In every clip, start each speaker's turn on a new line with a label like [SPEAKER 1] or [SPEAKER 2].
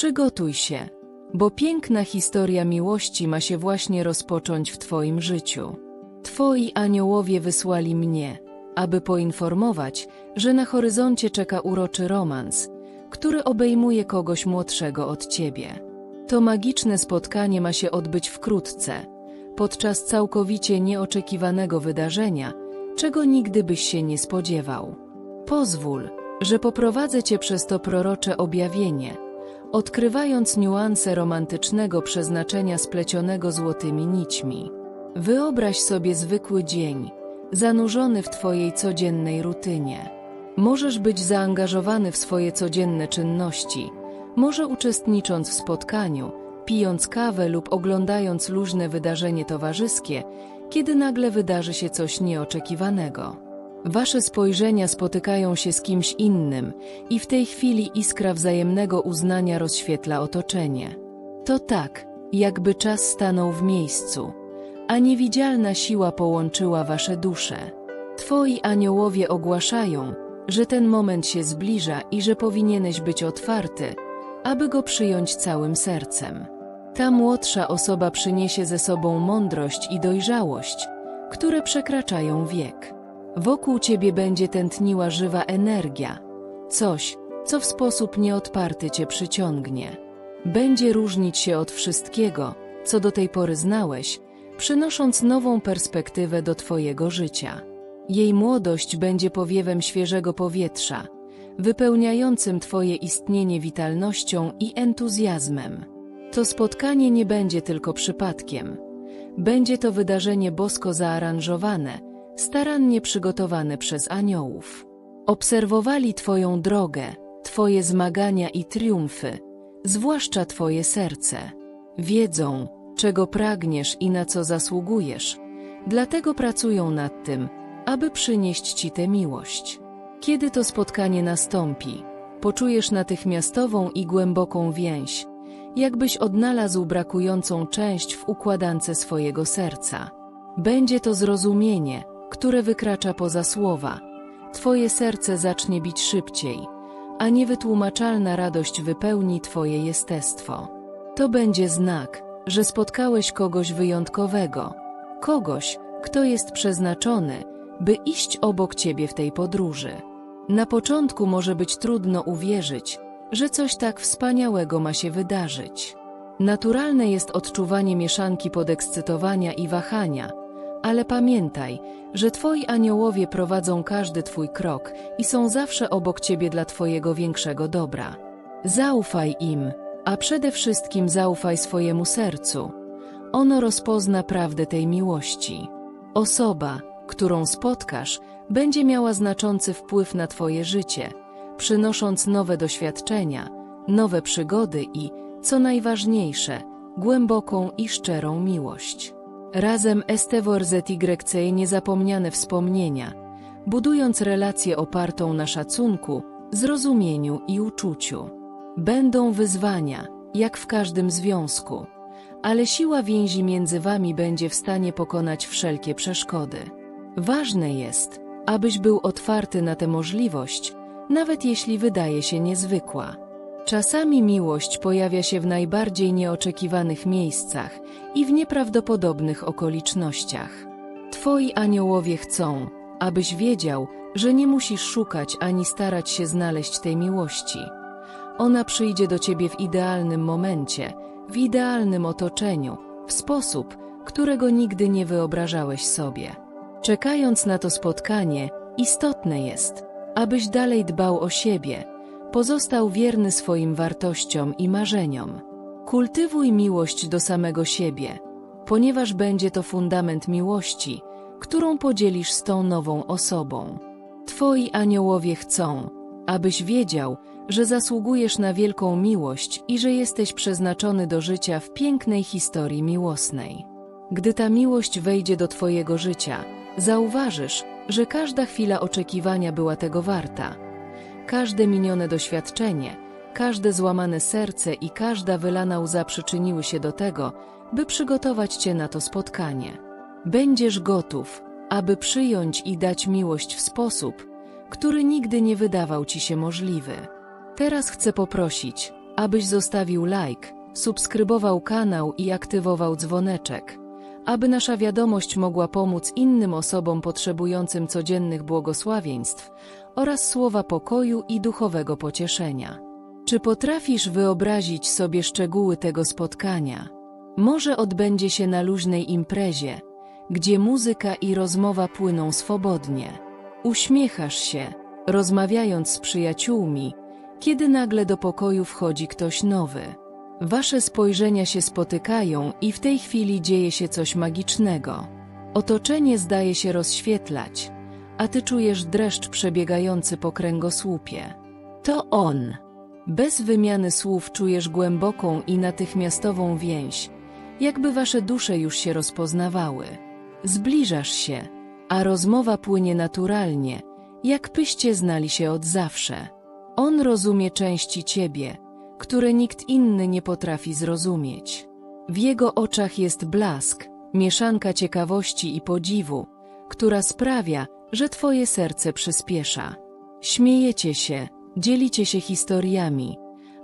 [SPEAKER 1] Przygotuj się, bo piękna historia miłości ma się właśnie rozpocząć w Twoim życiu. Twoi aniołowie wysłali mnie, aby poinformować, że na horyzoncie czeka uroczy romans, który obejmuje kogoś młodszego od Ciebie. To magiczne spotkanie ma się odbyć wkrótce, podczas całkowicie nieoczekiwanego wydarzenia, czego nigdy byś się nie spodziewał. Pozwól, że poprowadzę Cię przez to prorocze objawienie, odkrywając niuanse romantycznego przeznaczenia splecionego złotymi nićmi. Wyobraź sobie zwykły dzień, zanurzony w Twojej codziennej rutynie. Możesz być zaangażowany w swoje codzienne czynności, może uczestnicząc w spotkaniu, pijąc kawę lub oglądając luźne wydarzenie towarzyskie, kiedy nagle wydarzy się coś nieoczekiwanego. Wasze spojrzenia spotykają się z kimś innym i w tej chwili iskra wzajemnego uznania rozświetla otoczenie. To tak, jakby czas stanął w miejscu, a niewidzialna siła połączyła wasze dusze. Twoi aniołowie ogłaszają, że ten moment się zbliża i że powinieneś być otwarty, aby go przyjąć całym sercem. Ta młodsza osoba przyniesie ze sobą mądrość i dojrzałość, które przekraczają wiek. Wokół ciebie będzie tętniła żywa energia, coś, co w sposób nieodparty cię przyciągnie. Będzie różnić się od wszystkiego, co do tej pory znałeś, przynosząc nową perspektywę do twojego życia. Jej młodość będzie powiewem świeżego powietrza, wypełniającym twoje istnienie witalnością i entuzjazmem. To spotkanie nie będzie tylko przypadkiem. Będzie to wydarzenie bosko zaaranżowane, starannie przygotowane przez aniołów. Obserwowali Twoją drogę, Twoje zmagania i triumfy, zwłaszcza Twoje serce. Wiedzą, czego pragniesz i na co zasługujesz, dlatego pracują nad tym, aby przynieść Ci tę miłość. Kiedy to spotkanie nastąpi, poczujesz natychmiastową i głęboką więź, jakbyś odnalazł brakującą część w układance swojego serca. Będzie to zrozumienie, które wykracza poza słowa. Twoje serce zacznie bić szybciej, a niewytłumaczalna radość wypełni Twoje jestestwo. To będzie znak, że spotkałeś kogoś wyjątkowego, kogoś, kto jest przeznaczony, by iść obok Ciebie w tej podróży. Na początku może być trudno uwierzyć, że coś tak wspaniałego ma się wydarzyć. Naturalne jest odczuwanie mieszanki podekscytowania i wahania, ale pamiętaj, że Twoi aniołowie prowadzą każdy Twój krok i są zawsze obok Ciebie dla Twojego większego dobra. Zaufaj im, a przede wszystkim zaufaj swojemu sercu. Ono rozpozna prawdę tej miłości. Osoba, którą spotkasz, będzie miała znaczący wpływ na Twoje życie, przynosząc nowe doświadczenia, nowe przygody i, co najważniejsze, głęboką i szczerą miłość. Razem STWRZYC niezapomniane wspomnienia, budując relację opartą na szacunku, zrozumieniu i uczuciu. Będą wyzwania, jak w każdym związku, ale siła więzi między wami będzie w stanie pokonać wszelkie przeszkody. Ważne jest, abyś był otwarty na tę możliwość, nawet jeśli wydaje się niezwykła. Czasami miłość pojawia się w najbardziej nieoczekiwanych miejscach i w nieprawdopodobnych okolicznościach. Twoi aniołowie chcą, abyś wiedział, że nie musisz szukać ani starać się znaleźć tej miłości. Ona przyjdzie do ciebie w idealnym momencie, w idealnym otoczeniu, w sposób, którego nigdy nie wyobrażałeś sobie. Czekając na to spotkanie, istotne jest, abyś dalej dbał o siebie, pozostał wierny swoim wartościom i marzeniom. Kultywuj miłość do samego siebie, ponieważ będzie to fundament miłości, którą podzielisz z tą nową osobą. Twoi aniołowie chcą, abyś wiedział, że zasługujesz na wielką miłość i że jesteś przeznaczony do życia w pięknej historii miłosnej. Gdy ta miłość wejdzie do Twojego życia, zauważysz, że każda chwila oczekiwania była tego warta. Każde minione doświadczenie, każde złamane serce i każda wylana łza przyczyniły się do tego, by przygotować Cię na to spotkanie. Będziesz gotów, aby przyjąć i dać miłość w sposób, który nigdy nie wydawał Ci się możliwy. Teraz chcę poprosić, abyś zostawił like, subskrybował kanał i aktywował dzwoneczek, aby nasza wiadomość mogła pomóc innym osobom potrzebującym codziennych błogosławieństw oraz słowa pokoju i duchowego pocieszenia. Czy potrafisz wyobrazić sobie szczegóły tego spotkania? Może odbędzie się na luźnej imprezie, gdzie muzyka i rozmowa płyną swobodnie. Uśmiechasz się, rozmawiając z przyjaciółmi, kiedy nagle do pokoju wchodzi ktoś nowy. Wasze spojrzenia się spotykają i w tej chwili dzieje się coś magicznego. Otoczenie zdaje się rozświetlać, a ty czujesz dreszcz przebiegający po kręgosłupie. To on. Bez wymiany słów czujesz głęboką i natychmiastową więź, jakby wasze dusze już się rozpoznawały. Zbliżasz się, a rozmowa płynie naturalnie, jakbyście znali się od zawsze. On rozumie części ciebie, które nikt inny nie potrafi zrozumieć. W jego oczach jest blask, mieszanka ciekawości i podziwu, która sprawia, że twoje serce przyspiesza. Śmiejecie się, dzielicie się historiami,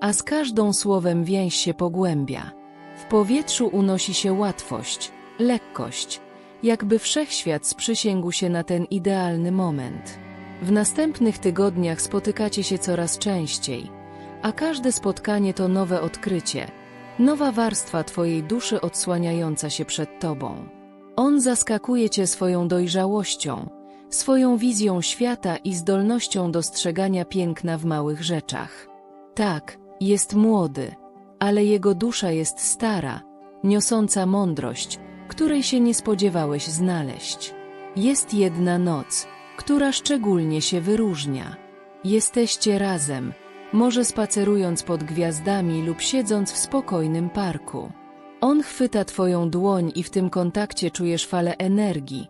[SPEAKER 1] a z każdą słowem więź się pogłębia. W powietrzu unosi się łatwość, lekkość, jakby wszechświat sprzysięgł się na ten idealny moment. W następnych tygodniach spotykacie się coraz częściej, a każde spotkanie to nowe odkrycie, nowa warstwa Twojej duszy odsłaniająca się przed Tobą. On zaskakuje Cię swoją dojrzałością, swoją wizją świata i zdolnością dostrzegania piękna w małych rzeczach. Tak, jest młody, ale jego dusza jest stara, niosąca mądrość, której się nie spodziewałeś znaleźć. Jest jedna noc, która szczególnie się wyróżnia. Jesteście razem, może spacerując pod gwiazdami lub siedząc w spokojnym parku. On chwyta twoją dłoń i w tym kontakcie czujesz falę energii,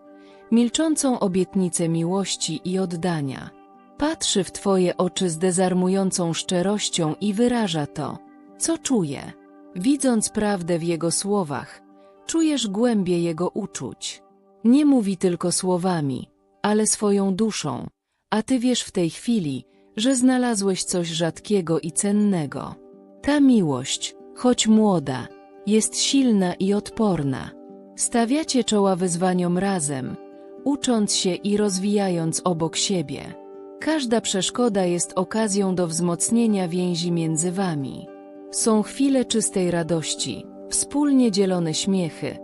[SPEAKER 1] milczącą obietnicę miłości i oddania. Patrzy w twoje oczy z dezarmującą szczerością i wyraża to, co czuje. Widząc prawdę w jego słowach, czujesz głębię jego uczuć. Nie mówi tylko słowami, ale swoją duszą, a ty wiesz w tej chwili, że znalazłeś coś rzadkiego i cennego. Ta miłość, choć młoda, jest silna i odporna. Stawiacie czoła wyzwaniom razem, ucząc się i rozwijając obok siebie. Każda przeszkoda jest okazją do wzmocnienia więzi między wami. Są chwile czystej radości, wspólnie dzielone śmiechy,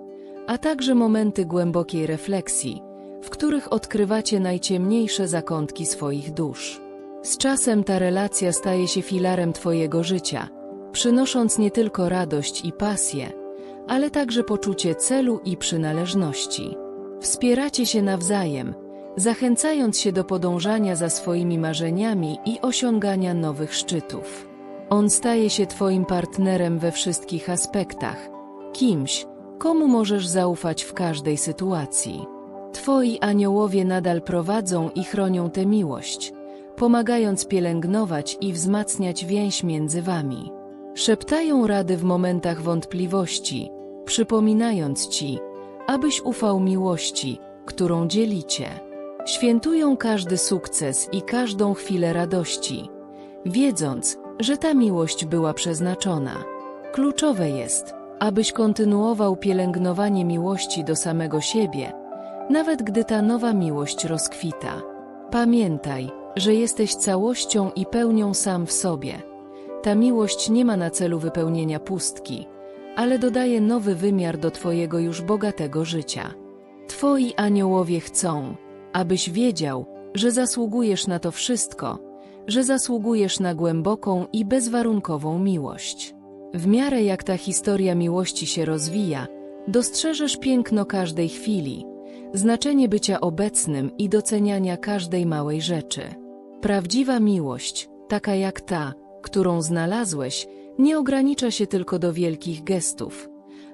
[SPEAKER 1] a także momenty głębokiej refleksji, w których odkrywacie najciemniejsze zakątki swoich dusz. Z czasem ta relacja staje się filarem Twojego życia, przynosząc nie tylko radość i pasję, ale także poczucie celu i przynależności. Wspieracie się nawzajem, zachęcając się do podążania za swoimi marzeniami i osiągania nowych szczytów. On staje się Twoim partnerem we wszystkich aspektach, kimś, komu możesz zaufać w każdej sytuacji. Twoi aniołowie nadal prowadzą i chronią tę miłość, pomagając pielęgnować i wzmacniać więź między wami. Szeptają rady w momentach wątpliwości, przypominając ci, abyś ufał miłości, którą dzielicie. Świętują każdy sukces i każdą chwilę radości, wiedząc, że ta miłość była przeznaczona. Kluczowe jest, abyś kontynuował pielęgnowanie miłości do samego siebie, nawet gdy ta nowa miłość rozkwita. Pamiętaj, że jesteś całością i pełnią sam w sobie. Ta miłość nie ma na celu wypełnienia pustki, ale dodaje nowy wymiar do Twojego już bogatego życia. Twoi aniołowie chcą, abyś wiedział, że zasługujesz na to wszystko, że zasługujesz na głęboką i bezwarunkową miłość. W miarę jak ta historia miłości się rozwija, dostrzeżesz piękno każdej chwili, znaczenie bycia obecnym i doceniania każdej małej rzeczy. Prawdziwa miłość, taka jak ta, którą znalazłeś, nie ogranicza się tylko do wielkich gestów,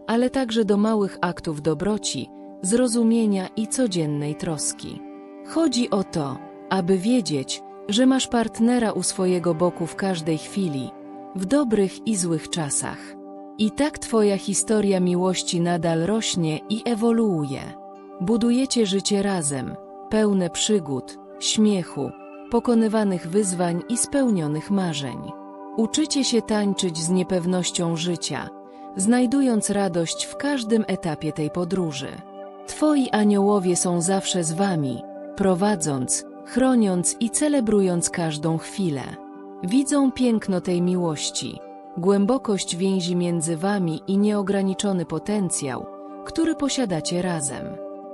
[SPEAKER 1] ale także do małych aktów dobroci, zrozumienia i codziennej troski. Chodzi o to, aby wiedzieć, że masz partnera u swojego boku w każdej chwili, w dobrych i złych czasach. I tak Twoja historia miłości nadal rośnie i ewoluuje. Budujecie życie razem, pełne przygód, śmiechu, pokonywanych wyzwań i spełnionych marzeń. Uczycie się tańczyć z niepewnością życia, znajdując radość w każdym etapie tej podróży. Twoi aniołowie są zawsze z wami, prowadząc, chroniąc i celebrując każdą chwilę. Widzą piękno tej miłości, głębokość więzi między wami i nieograniczony potencjał, który posiadacie razem.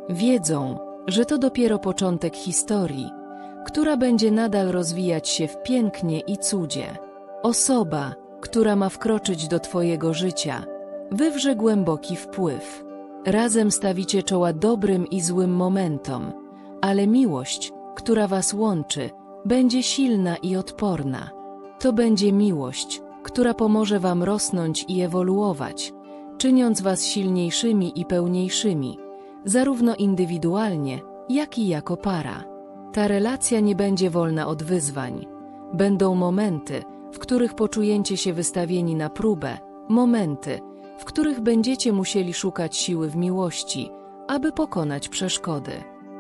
[SPEAKER 1] Wiedzą, że to dopiero początek historii, która będzie nadal rozwijać się w pięknie i cudzie. Osoba, która ma wkroczyć do Twojego życia, wywrze głęboki wpływ. Razem stawicie czoła dobrym i złym momentom, ale miłość, która Was łączy, będzie silna i odporna. To będzie miłość, która pomoże Wam rosnąć i ewoluować, czyniąc Was silniejszymi i pełniejszymi, zarówno indywidualnie, jak i jako para. Ta relacja nie będzie wolna od wyzwań. Będą momenty, w których poczujecie się wystawieni na próbę, momenty, w których będziecie musieli szukać siły w miłości, aby pokonać przeszkody.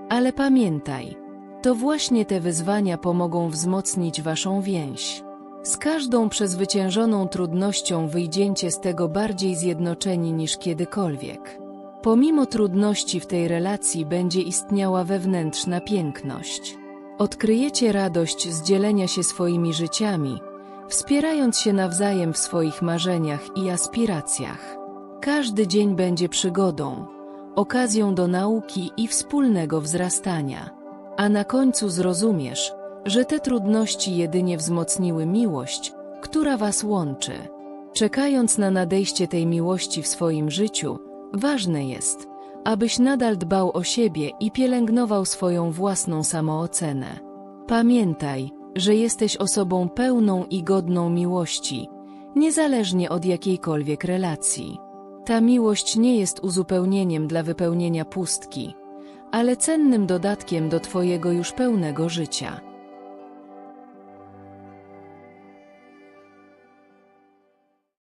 [SPEAKER 1] Ale pamiętaj, to właśnie te wyzwania pomogą wzmocnić waszą więź. Z każdą przezwyciężoną trudnością wyjdziecie z tego bardziej zjednoczeni niż kiedykolwiek. Pomimo trudności w tej relacji będzie istniała wewnętrzna piękność. Odkryjecie radość z dzielenia się swoimi życiami, wspierając się nawzajem w swoich marzeniach i aspiracjach. Każdy dzień będzie przygodą, okazją do nauki i wspólnego wzrastania. A na końcu zrozumiesz, że te trudności jedynie wzmocniły miłość, która was łączy. Czekając na nadejście tej miłości w swoim życiu, ważne jest, abyś nadal dbał o siebie i pielęgnował swoją własną samoocenę. Pamiętaj, że jesteś osobą pełną i godną miłości, niezależnie od jakiejkolwiek relacji. Ta miłość nie jest uzupełnieniem dla wypełnienia pustki, ale cennym dodatkiem do Twojego już pełnego życia.